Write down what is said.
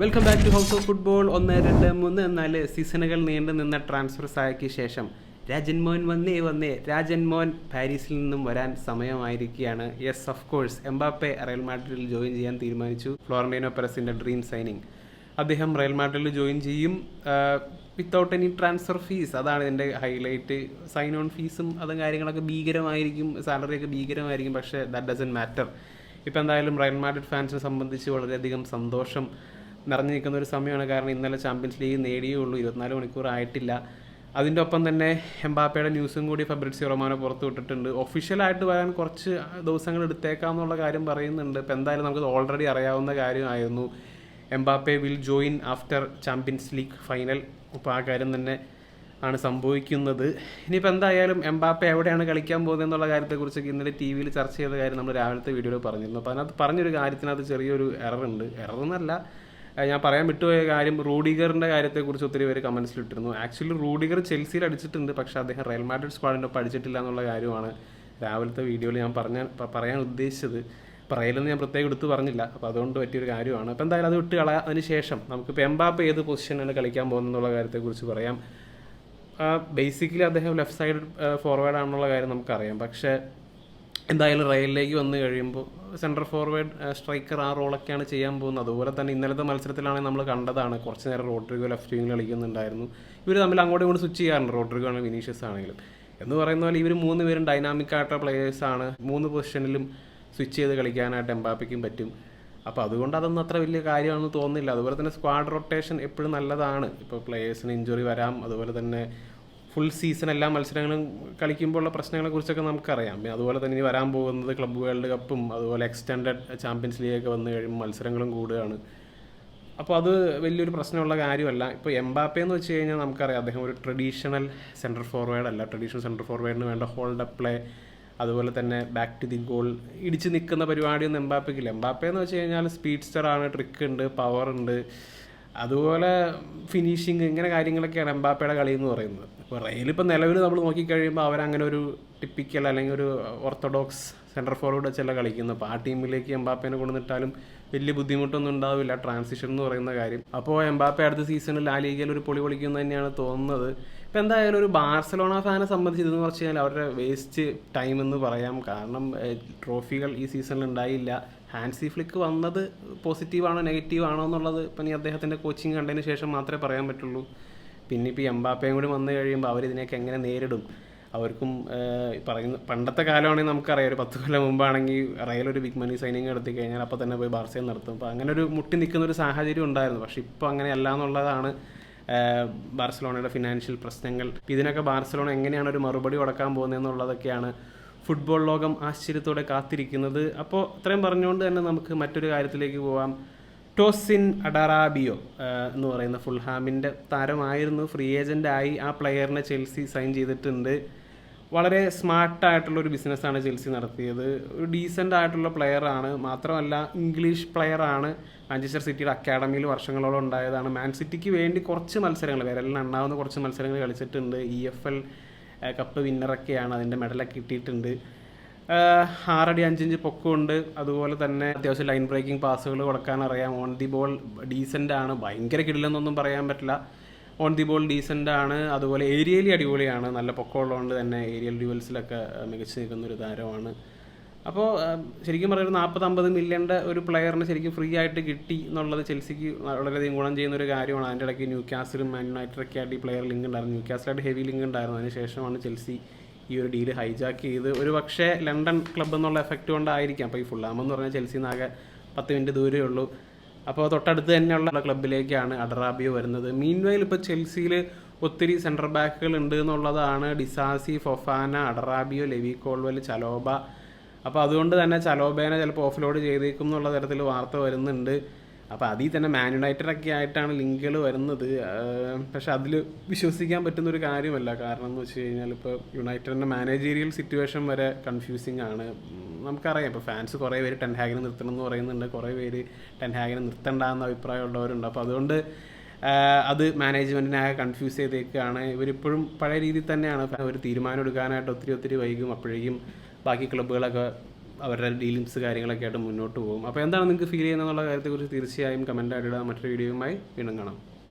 Welcome back to house of football ഒന്ന് രണ്ട് മൂന്ന്. നാല് സീസണുകൾ നീണ്ടു നിന്ന ട്രാൻസ്ഫർ സായക്ക് ശേഷം രാജൻ മോഹൻ വന്നേ വന്നേ. രാജൻ മോഹൻ പാരീസിൽ നിന്നും വരാൻ സമയമായിരിക്കുകയാണ്. Yes of course Mbappe Real മാഡ്രിഡിൽ join ചെയ്യാൻ തീരുമാനിച്ചു. ഫ്ലോറന്റൈനോ പെറസിന്റെ ഡ്രീം സൈനിങ് അദ്ദേഹം റയൽ മാഡ്രിഡിൽ ജോയിൻ ചെയ്യും. വിത്തൗട്ട് എനി ട്രാൻസ്ഫർ ഫീസ് അതാണ് ഇതിന്റെ ഹൈലൈറ്റ് സൈൻ ഓൺ ഫീസും അതും കാര്യങ്ങളൊക്കെ ഭീകരമായിരിക്കും. സാലറിയൊക്കെ ഭീകരമായിരിക്കും. പക്ഷേ ദാറ്റ് ഡസൻ മാറ്റർ ഇപ്പം എന്തായാലും റയൽ മാഡ്രിഡ് ഫാൻസിനെ സംബന്ധിച്ച് വളരെയധികം സന്തോഷം. നിറഞ്ഞു നിൽക്കുന്ന ഒരു സമയമാണ്. കാരണം ഇന്നലെ ചാമ്പ്യൻസ് ലീഗ് നേടിയേ ഉള്ളൂ. ഇരുപത്തിനാല് മണിക്കൂർ ആയിട്ടില്ല. അതിന്റെ ഒപ്പം തന്നെ എംബാപ്പയുടെ ന്യൂസും കൂടി ഫെബ്രിറ്റ്സി റൊമാനോ പുറത്തു വിട്ടിട്ടുണ്ട്. ഒഫീഷ്യലായിട്ട് വരാൻ കുറച്ച് ദിവസങ്ങൾ എടുത്തേക്കാം എന്നുള്ള കാര്യം പറയുന്നുണ്ട്. ഇപ്പം എന്തായാലും നമുക്ക് ഓൾറെഡി അറിയാവുന്ന കാര്യമായിരുന്നു. Mbappe will join after Champions League final അപ്പോൾ ആ കാര്യം തന്നെ ആണ് സംഭവിക്കുന്നത്. ഇനിയിപ്പോൾ എന്തായാലും എംബാപ്പെ എവിടെയാണ് കളിക്കാൻ പോകുന്നത് എന്നുള്ള കാര്യത്തെക്കുറിച്ചൊക്കെ ഇന്നലെ ടി വിയിൽ ചർച്ച ചെയ്ത കാര്യം നമ്മൾ രാവിലത്തെ വീഡിയോയിൽ പറഞ്ഞിരുന്നു. അപ്പോൾ അതിനകത്ത് പറഞ്ഞൊരു കാര്യത്തിനകത്ത് ചെറിയൊരു എറർ ഉണ്ട്. എറർ എന്നല്ല. ഞാൻ പറയാൻ വിട്ടുപോയ കാര്യം റൂഡിഗറിന്റെ കാര്യത്തെക്കുറിച്ച് ഒത്തിരി പേര് കമൻസിലിട്ടിരുന്നു ആക്ച്വലി റൂഡിഗർ ചെൽസിയിൽ അടിച്ചിട്ടുണ്ട്. പക്ഷെ അദ്ദേഹം റയൽ മാഡ്രിഡ് സ്ക്വാഡിന്റെ ഒപ്പം അടിച്ചിട്ടില്ല എന്നുള്ള കാര്യമാണ് രാവിലത്തെ വീഡിയോയിൽ ഞാൻ പറഞ്ഞ പറയാൻ ഉദ്ദേശിച്ചത്. പറയലെന്ന് ഞാൻ പ്രത്യേകം എടുത്തു പറഞ്ഞില്ല. അപ്പോൾ അതുകൊണ്ട് പറ്റിയൊരു കാര്യമാണ്. അപ്പോൾ എന്തായാലും അത് വിട്ട് കളയാം അതിന് ശേഷം നമുക്കിപ്പോൾ എംബാപ്പ് ഏത് പൊസിഷനാണ് കളിക്കാൻ പോകുന്നത് എന്നുള്ള കാര്യത്തെക്കുറിച്ച് പറയാം. ബേസിക്കലി അദ്ദേഹം ലെഫ്റ്റ് സൈഡ് ഫോർവേഡ് ആണെന്നുള്ള കാര്യം നമുക്കറിയാം. പക്ഷേ എന്തായാലും റയലിലേക്ക് വന്നു കഴിയുമ്പോൾ സെൻട്രൽ ഫോർവേഡ് സ്ട്രൈക്കർ ആ റോളൊക്കെയാണ് ചെയ്യാൻ പോകുന്നത്. അതുപോലെ തന്നെ ഇന്നലത്തെ മത്സരത്തിലാണെങ്കിൽ നമ്മൾ കണ്ടതാണ്. കുറച്ച് നേരം റോഡ്രിഗോ ലെഫ്റ്റ് വിങ്ങിൽ കളിക്കുന്നുണ്ടായിരുന്നു. ഇവർ തമ്മിൽ അങ്ങോട്ടും ഇങ്ങോട്ട് സ്വിച്ച് ചെയ്യാറുണ്ട് റോഡ്രിഗോ ആണെങ്കിലും വിനീഷ്യസ് ആണെങ്കിലും. എന്ന് പറയുന്ന പോലെ ഇവർ മൂന്ന് പേരും ഡൈനാമിക് ആയിട്ടുള്ള പ്ലേയേഴ്സാണ് മൂന്ന് പൊസിഷനിലും സ്വിച്ച് ചെയ്ത് കളിക്കാനായിട്ട് എംബാപ്പയ്ക്കും പറ്റും. അപ്പോൾ അതുകൊണ്ട് അതൊന്നും അത്ര വലിയ കാര്യമാണെന്ന് തോന്നുന്നില്ല. അതുപോലെ തന്നെ സ്ക്വാഡ് റൊട്ടേഷൻ എപ്പോഴും നല്ലതാണ്. ഇപ്പോൾ പ്ലേയേഴ്സിന് ഇഞ്ചുറി വരാം. അതുപോലെ തന്നെ ഫുൾ സീസൺ എല്ലാ മത്സരങ്ങളും കളിക്കുമ്പോഴുള്ള പ്രശ്നങ്ങളെ കുറിച്ചൊക്കെ നമുക്കറിയാം. അതുപോലെ തന്നെ ഇനി വരാൻ പോകുന്നത് ക്ലബ്ബ് വേൾഡ് കപ്പും അതുപോലെ എക്സ്റ്റൻഡഡ് ചാമ്പ്യൻസ് ലീഗ് ഒക്കെ വന്നു കഴിയുമ്പോൾ മത്സരങ്ങളും കൂടുകയാണ്. അപ്പോൾ അത് വലിയൊരു പ്രശ്നമുള്ള കാര്യമല്ല. ഇപ്പോൾ എംബാപ്പെ എന്ന് വെച്ച് കഴിഞ്ഞാൽ നമുക്കറിയാം അദ്ദേഹം ഒരു ട്രഡീഷണൽ സെന്റർ ഫോർവേഡ് അല്ല. ട്രഡീഷണൽ സെന്റർ ഫോർവേഡിന് വേണ്ട ഹോൾഡ് അപ്പ് പ്ലേ അതുപോലെ തന്നെ ബാക്ക് ടു ദി ഗോൾ ഇടിച്ച് നിൽക്കുന്ന പരിപാടിയൊന്നും എംബാപ്പയ്ക്കില്ല എംബാപ്പെ എന്ന് വെച്ച് കഴിഞ്ഞാൽ സ്പീഡ്സ്റ്റർ ആണ് ട്രിക്ക് ഉണ്ട് പവർ ഉണ്ട്. അതുപോലെ ഫിനിഷിങ് ഇങ്ങനെ കാര്യങ്ങളൊക്കെയാണ് എംബാപ്പയുടെ കളി എന്ന് പറയുന്നത് ഇപ്പോൾ റെയിലിപ്പോൾ നിലവിൽ നമ്മൾ നോക്കിക്കഴിയുമ്പോൾ അവരങ്ങനെ ഒരു ടിപ്പിക്കൽ അല്ലെങ്കിൽ ഒരു ഓർത്തഡോക്സ് സെന്റർ ഫോർവേഡ് വെച്ചല്ല കളിക്കുന്നത്. അപ്പോൾ ആ ടീമിലേക്ക് എംബാപ്പേനെ കൊണ്ടുവന്നിട്ടാലും വലിയ ബുദ്ധിമുട്ടൊന്നും ഉണ്ടാവില്ല. ട്രാൻസിഷൻ എന്ന് പറയുന്ന കാര്യം. അപ്പോൾ എംബാപ്പെ അടുത്ത സീസണിൽ ആ ലീഗിൽ ഒരു പൊളി പൊളിക്കുന്നു തന്നെയാണ് തോന്നുന്നത്. ഇപ്പം എന്തായാലും ഒരു ബാർസലോണ ഫാനെ സംബന്ധിച്ച് ഇതെന്ന് പറഞ്ഞു കഴിഞ്ഞാൽ അവരുടെ വേസ്റ്റ് ടൈം എന്ന് പറയാം. കാരണം ട്രോഫികൾ ഈ സീസണിൽ ഉണ്ടായില്ല. ഹാൻസി ഫ്ലിക്ക് വന്നത് പോസിറ്റീവാണോ നെഗറ്റീവാണോ എന്നുള്ളത് ഇപ്പം ഇനി അദ്ദേഹത്തിന്റെ കോച്ചിങ് കണ്ടതിന് ശേഷം മാത്രമേ പറയാൻ പറ്റുള്ളൂ. പിന്നെ ഇപ്പോൾ എംബാപ്പയും കൂടി വന്നു കഴിയുമ്പോൾ അവരിതിനെയൊക്കെ എങ്ങനെ നേരിടും? അവർക്കും പറയുന്ന പണ്ടത്തെ കാലമാണെങ്കിൽ നമുക്കറിയാം ഒരു പത്ത് കൊല്ലം മുമ്പാണെങ്കിൽ റയൽ ഒരു ബിഗ് മണി സൈനിങ് നടത്തി കഴിഞ്ഞാൽ അപ്പോൾ തന്നെ പോയി ബാർസയിൽ നടത്തും. അപ്പോൾ അങ്ങനെ ഒരു മുട്ടി നിൽക്കുന്ന ഒരു സാഹചര്യം ഉണ്ടായിരുന്നു. പക്ഷേ ഇപ്പോൾ അങ്ങനെയല്ല എന്നുള്ളതാണ് ബാർസലോണയുടെ ഫിനാൻഷ്യൽ പ്രശ്നങ്ങൾ. ഇതിനൊക്കെ ബാർസലോണ എങ്ങനെയാണ് ഒരു മറുപടി കൊടുക്കാൻ പോകുന്നത് എന്നുള്ളതൊക്കെയാണ് ഫുട്ബോൾ ലോകം ആശ്ചര്യത്തോടെ കാത്തിരിക്കുന്നത്. അപ്പോൾ ഇത്രയും പറഞ്ഞുകൊണ്ട് തന്നെ നമുക്ക് മറ്റൊരു കാര്യത്തിലേക്ക് പോവാം. ടോസിൻ അഡറാബിയോ എന്ന് പറയുന്ന ഫുൾഹാമിന്റെ താരമായിരുന്നു. ഫ്രീ ഏജന്റ് ആയി ആ പ്ലെയറിനെ ചെൽസി സൈൻ ചെയ്തിട്ടുണ്ട്. വളരെ സ്മാർട്ടായിട്ടുള്ള ഒരു ബിസിനസ്സാണ് ചെൽസി നടത്തിയത്. ഒരു ഡീസന്റ് ആയിട്ടുള്ള പ്ലെയറാണ് മാത്രമല്ല ഇംഗ്ലീഷ് പ്ലെയറാണ് മാഞ്ചസ്റ്റർ സിറ്റിയുടെ അക്കാഡമിയിൽ വർഷങ്ങളോളം ഉണ്ടായതാണ്. മാൻ സിറ്റിക്ക് വേണ്ടി കുറച്ച് മത്സരങ്ങൾ വിരലിൽ എണ്ണാവുന്ന കുറച്ച് മത്സരങ്ങൾ കളിച്ചിട്ടുണ്ട്. ഇ എഫ് എൽ കപ്പ് വിന്നറൊക്കെയാണ് അതിന്റെ മെഡലൊക്കെ കിട്ടിയിട്ടുണ്ട്. ആറടി അഞ്ചിഞ്ച് പൊക്കമുണ്ട്. അതുപോലെ തന്നെ അത്യാവശ്യം ലൈൻ ബ്രേക്കിംഗ് പാസുകൾ കൊടുക്കാൻ അറിയാം. ഓൺ ദി ബോൾ ഡീസന്റ് ആണ്. ഭയങ്കര കിടിലെന്നൊന്നും പറയാൻ പറ്റില്ല. ഓൺ ദി ബോൾ ഡീസന്റ് ആണ്. അതുപോലെ ഏരിയലി അടിപൊളിയാണ്. നല്ല പൊക്കമുള്ളതുകൊണ്ട് തന്നെ ഏരിയൽ ഡ്യൂവൽസിലൊക്കെ മികച്ചു നിൽക്കുന്ന ഒരു താരമാണ്. അപ്പോൾ ശരിക്കും പറയുന്നത് നാൽപ്പത് അമ്പത് മില്യന്റെ ഒരു പ്ലെയറിന് ശരിക്കും ഫ്രീ ആയിട്ട് കിട്ടി എന്നുള്ളത് ചെൽസിക്ക് വളരെയധികം ഗുണം ചെയ്യുന്ന ഒരു കാര്യമാണ്. അതിന്റെ ഇടയ്ക്ക് ന്യൂ കാസിലും മാൻ യുണൈറ്റഡൊക്കെ ആയിട്ട് ഈ പ്ലെയർ ലിങ്ക് ഉണ്ടായിരുന്നു. ന്യൂ കാസിലായിട്ട് ഹെവി ലിങ്ക് ഉണ്ടായിരുന്നു. അതിന് ശേഷമാണ് ചെൽസി ഈ ഒരു ഡീൽ ഹൈജാക്ക് ചെയ്ത്. ഒരു പക്ഷേ ലണ്ടൻ ക്ലബ്ബ് എന്നുള്ള എഫക്റ്റ് കൊണ്ടായിരിക്കാം. അപ്പോൾ ഈ ഫുള്ളാമെന്ന് പറഞ്ഞാൽ ചെൽസിന്നാകെ പത്ത് മിനിറ്റ് ദൂരമേ ഉള്ളൂ. അപ്പോൾ തൊട്ടടുത്ത് തന്നെയുള്ള ക്ലബിലേക്കാണ് അഡറാബിയോ വരുന്നത്. മീൻവയിൽ ഇപ്പോൾ ചെൽസിയിൽ ഒത്തിരി സെന്റർ ബാക്കുകൾ ഉണ്ട് എന്നുള്ളതാണ് ഡിസാസി ഫൊഫാന അഡറാബിയോ ലെവി കോൾവൽ ചലോബ. അപ്പോൾ അതുകൊണ്ട് തന്നെ ചലോബേനെ ചിലപ്പോൾ ഓഫ്ലോഡ് ചെയ്തേക്കും എന്നുള്ള തരത്തിൽ വാർത്ത വരുന്നുണ്ട്. അപ്പോൾ അതിൽ തന്നെ മാൻ യുണൈറ്റഡ് ഒക്കെ ആയിട്ടാണ് ലിങ്കുകൾ വരുന്നത്. പക്ഷേ അതിൽ വിശ്വസിക്കാൻ പറ്റുന്ന ഒരു കാര്യമല്ല. കാരണം എന്ന് വെച്ച് കഴിഞ്ഞാൽ ഇപ്പോൾ യുണൈറ്റഡിന്റെ മാനേജീരിയൽ സിറ്റുവേഷൻ വരെ കൺഫ്യൂസിങ് ആണ്. നമുക്കറിയാം. ഇപ്പോൾ ഫാൻസ് കുറേ പേര് ടെൻഹാഗിനെ നിർത്തണം എന്ന് പറയുന്നുണ്ട്. കുറേ പേര് ടെൻഹാഗിനെ നിർത്തണ്ട എന്ന അഭിപ്രായമുള്ളവരുണ്ട് അപ്പോൾ അതുകൊണ്ട് അത് മാനേജ്മെന്റിനെ ആകെ കൺഫ്യൂസ് ചെയ്തേക്കാണ്. ഇവരിപ്പോഴും പഴയ രീതിയിൽ തന്നെയാണ്. ഒരു തീരുമാനം എടുക്കാനായിട്ട് ഒത്തിരി ഒത്തിരി വൈകും. അപ്പോഴേക്കും ബാക്കി ക്ലബ്ബുകളൊക്കെ അവരുടെ ഡീലിംഗ്സ് കാര്യങ്ങളൊക്കെ ആയിട്ട് മുന്നോട്ട് പോകും. അപ്പോൾ എന്താണ് നിങ്ങൾക്ക് ഫീൽ ചെയ്യുന്നത് എന്നുള്ള കാര്യത്തെക്കുറിച്ച് തീർച്ചയായും കമന്റായിട്ട് ഇടുക മറ്റൊരു വീഡിയോയുമായി വീണ്ടും കാണാം